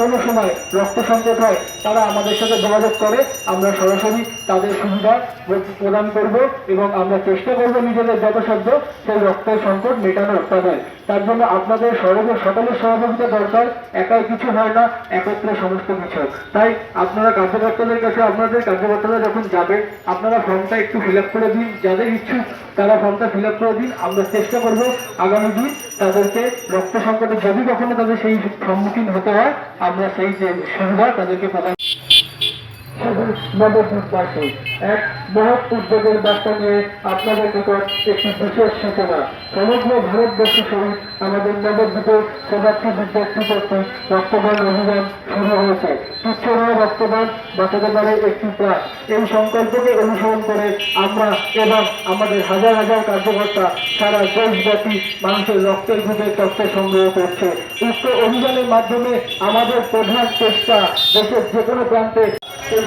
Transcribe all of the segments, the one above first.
কোনো সময় রক্ত সংকট হয়, তারা আমাদের সাথে যোগাযোগ করে। আমরা সরাসরি তাদের সুবিধা প্রদান করব এবং আমরা চেষ্টা করব নিজেদের যথাসাধ্য সেই রক্তের সংকট মেটানোর তাদের তার জন্য আপনাদের সর্ব সকলের সহযোগিতা দরকার, একাই কিছু হয় না, একত্রে সমস্ত কিছু তাই আপনারা কার্যকর্তাদের কাছে, আপনাদের কার্যকর্তারা যখন যাবে আপনারা ফর্মটা একটু ফিল করে দিন, যাদের ইচ্ছুক তারা ফর্মটা ফিল করে দিন। আমরা চেষ্টা করব আগামী দিন তাদেরকে রক্ত সংকটে যদি কখনো তাদের সেই সম্মুখীন হতে হয় আমরা সেই যে সুবিধা তাদেরকে প্রদান সংকল্পকে অনুসরণ করে আমরা এবং আমাদের হাজার হাজার কার্যকর্তা সারা দেশব্যাপী মানুষের রক্তের গ্রুপে তথ্য সংগ্রহ করছে। উক্ত অভিযানের মাধ্যমে আমাদের প্রধান চেষ্টা দেশের যে কোনো প্রান্তে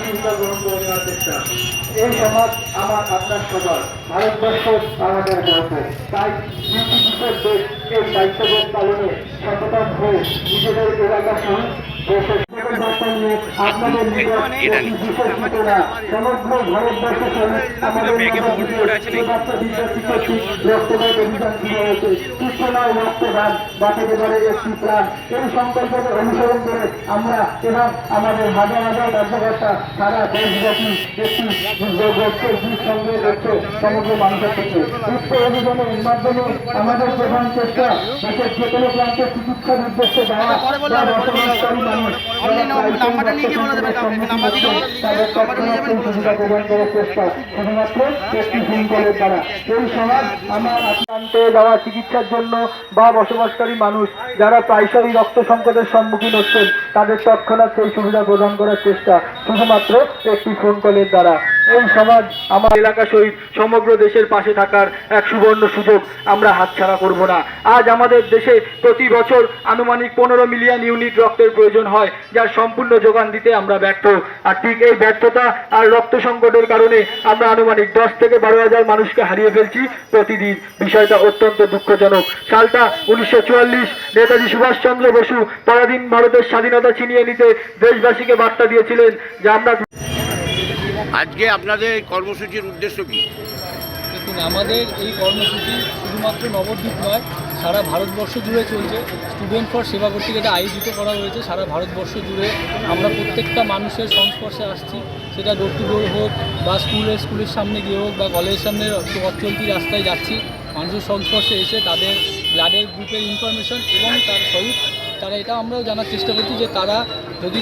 চিন্তা গ্রহণ করে নেওয়ার চেষ্টা। এই সমাজ আমার আপনার সবার। ভারতবর্ষ আমাদের গর্ব। তাই দুটি বিশেষ দেশ এই দায়িত্ববোধ পালনে সচেতন হয়ে নিজেদের এলাকা সহ দেশের অনুসরণ করে আমরা এবং আমাদের হাজার হাজার কার্যকর্তা সারা দেশব্যাপী একটি সমগ্র মানুষের থেকে উক্ত অভিযানের মাধ্যমে আমাদের প্রধান চেষ্টা দেশের যে কোনো প্রান্তে চিকিৎসা নির্দেশে দেওয়া বসবাসকারী প্রদান করার চেষ্টা শুধুমাত্র একটি দ্বারা। এই চিকিৎসার জন্য বা বসবাসকারী মানুষ যারা প্রায়শই রক্ত সংকটের সম্মুখীন হচ্ছেন, তাদের তৎক্ষণাৎ সেই সুবিধা প্রদান করার চেষ্টা শুধুমাত্র একটি ফোন কলের দ্বারা। এই সমাজ আমার এলাকা সহিত সমগ্র দেশের পাশে থাকার এক সুবর্ণ সুযোগ আমরা হাতছাড়া করব না। আজ আমাদের দেশে প্রতি বছর আনুমানিক পনেরো মিলিয়ন ইউনিট রক্তের প্রয়োজন হয়, যার সম্পূর্ণ যোগান দিতে আমরা ব্যর্থ। আর ঠিক এই ব্যর্থতা আর রক্ত সংকটের কারণে আমরা আনুমানিক দশ থেকে বারো হাজার মানুষকে হারিয়ে ফেলছি প্রতিদিন। বিষয়টা অত্যন্ত দুঃখজনক। সালটা উনিশশো চুয়াল্লিশ, নেতাজি সুভাষচন্দ্র বসু পরাধীন ভারতের স্বাধীনতা ছিনিয়ে নিতে দেশবাসীকে বার্তা দিয়েছিলেন যে আমরা আজকে আপনাদের এই কর্মসূচির উদ্দেশ্য কি? দেখুন, আমাদের এই কর্মসূচি শুধুমাত্র নবদ্বীপ নয়, সারা ভারতবর্ষ জুড়ে চলছে। স্টুডেন্ট ফর সেবা কর্তৃক এটা আয়োজিত করা হয়েছে সারা ভারতবর্ষ জুড়ে। আমরা প্রত্যেকটা মানুষের সংস্পর্শে আসছি। সেটা ডোর টু ডোর হোক বা স্কুলে স্কুলের সামনে গিয়ে হোক বা কলেজের সামনে চলতি রাস্তায় যাচ্ছি, মানুষের সংস্পর্শে এসে তাদের ব্লাডের গ্রুপের ইনফরমেশন এবং তার সহিত তারা এটা আমরাও জানার চেষ্টা করছি যে তারা যদি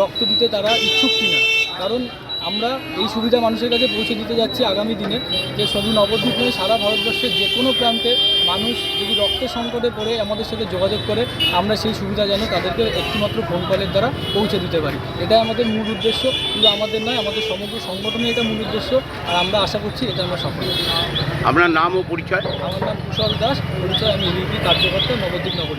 রক্ত দিতে তারা ইচ্ছুক কিনা। কারণ আমরা এই সুবিধা মানুষের কাছে পৌঁছে দিতে যাচ্ছি আগামী দিনে যে শুধু নবদ্বীপ নয় সারা ভারতবর্ষের যে কোনো প্রান্তে মানুষ যদি রক্ত সংকটে পড়ে আমাদের সাথে যোগাযোগ করে আমরা সেই সুবিধা যেন তাদেরকে একটিমাত্র ফোন কলের দ্বারা পৌঁছে দিতে পারি। এটাই আমাদের মূল উদ্দেশ্য শুধু আমাদের নয় আমাদের সমগ্র সংগঠনের এটা মূল উদ্দেশ্য আর আমরা আশা করছি এটা আমরা সফল। আপনার নাম ও পরিচয়? আমার নাম কুশল দাস পরিচয় আমি এলিপি কার্যকর্তা নবদ্বীপ নগর